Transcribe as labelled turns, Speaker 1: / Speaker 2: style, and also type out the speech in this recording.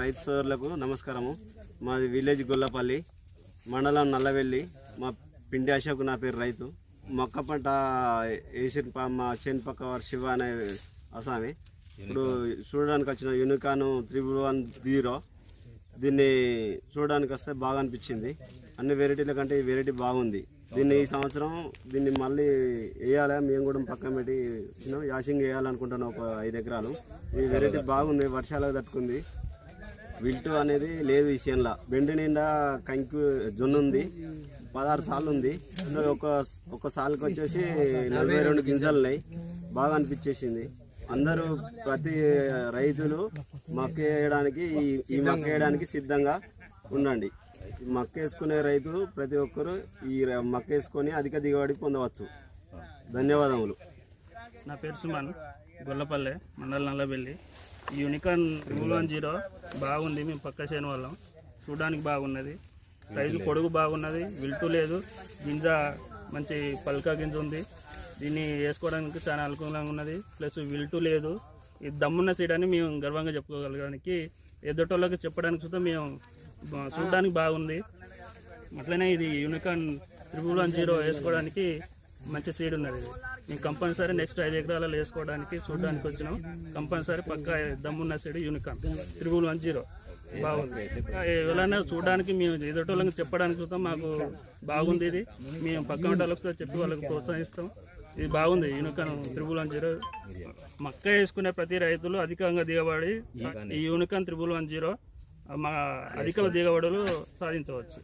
Speaker 1: రైతు సోదరులకు నమస్కారము. మాది విలేజ్ గొల్లపల్లి మండలం నల్లవెల్లి. మా పిండి అశోక్ నా పేరు రైతు. మొక్క పంట వేసిన మా చేను పక్క వారి శివ అనే అసామి. ఇప్పుడు చూడడానికి వచ్చిన యూనికాను త్రిబుల్ వన్ జీరో. దీన్ని చూడడానికి వస్తే బాగా అనిపించింది. అన్ని వెరైటీల కంటే ఈ వెరైటీ బాగుంది. దీన్ని ఈ సంవత్సరం దీన్ని మళ్ళీ వేయాలా? మేము కూడా పక్కన పెట్టి వచ్చినాం. యాసింగ్ వేయాలనుకుంటున్నాం ఒక ఐదు ఎకరాలు. ఈ వెరైటీ బాగుంది. వర్షాలకు తట్టుకుంది. విల్టు అనేది లేదు విషయంలో బెండు నిండా కంకి జొన్న ఉంది పదహారు సార్లు ఉంది. ఒక ఒక సాల్కి వచ్చేసి నలభై రెండు గింజలు ఉన్నాయి. బాగా అనిపించేసింది. అందరూ ప్రతి రైతులు మక్క వేయడానికి ఈ- ఈ మక్క వేయడానికి సిద్ధంగా ఉండండి. మక్క వేసుకునే రైతులు ప్రతి ఒక్కరు ఈ మక్క వేసుకొని అధిక దిగుబడి పొందవచ్చు. ధన్యవాదములు.
Speaker 2: నా పేరు సుమన్ గొల్లపల్లె మండల Nallabelli. Unicorn rule one zero బాగుంది మేము పక్క చేను వాళ్ళం. చూడడానికి బాగున్నది. సైజు పొడుగు బాగున్నది విల్టు లేదు. గింజ మంచి పల్కా గింజ ఉంది. దీన్ని వేసుకోవడానికి చాలా అనుకూలంగా ఉన్నది. ప్లస్ విల్టు లేదు. ఇది దమ్మున్న సీడ్ అని మేము గర్వంగా చెప్పుకోగలగడానికి ఎదుటోళ్ళకి చెప్పడానికి చూస్తే మేము చూడడానికి బాగుంది. అట్లనే ఇది యూనికాన్ త్రిబుల్ వన్ జీరో వేసుకోవడానికి మంచి సీడ్ ఉన్నది. ఇది మేము కంపల్సరీ నెక్స్ట్ ఐదు ఎకరాలలో వేసుకోవడానికి చూడడానికి వచ్చినాం. కంపల్సరీ పక్క దమ్మున్న side Unicorn triple one zero. బాగుంది. ఎవరైనా చూడడానికి మేము ఎదుటోళ్ళకి చెప్పడానికి చూస్తాం మాకు బాగుంది ఇది. మేము పక్క వాళ్ళకి చెప్పి వాళ్ళకి ప్రోత్సహిస్తాం. ఇది బాగుంది. Unicorn triple one zero. మక్క వేసుకునే ప్రతి రైతులు అధికంగా దిగబడి ఈ యూనికాన్ త్రిబుల్ వన్ జీరో మా అధిక దిగబడులు సాధించవచ్చు.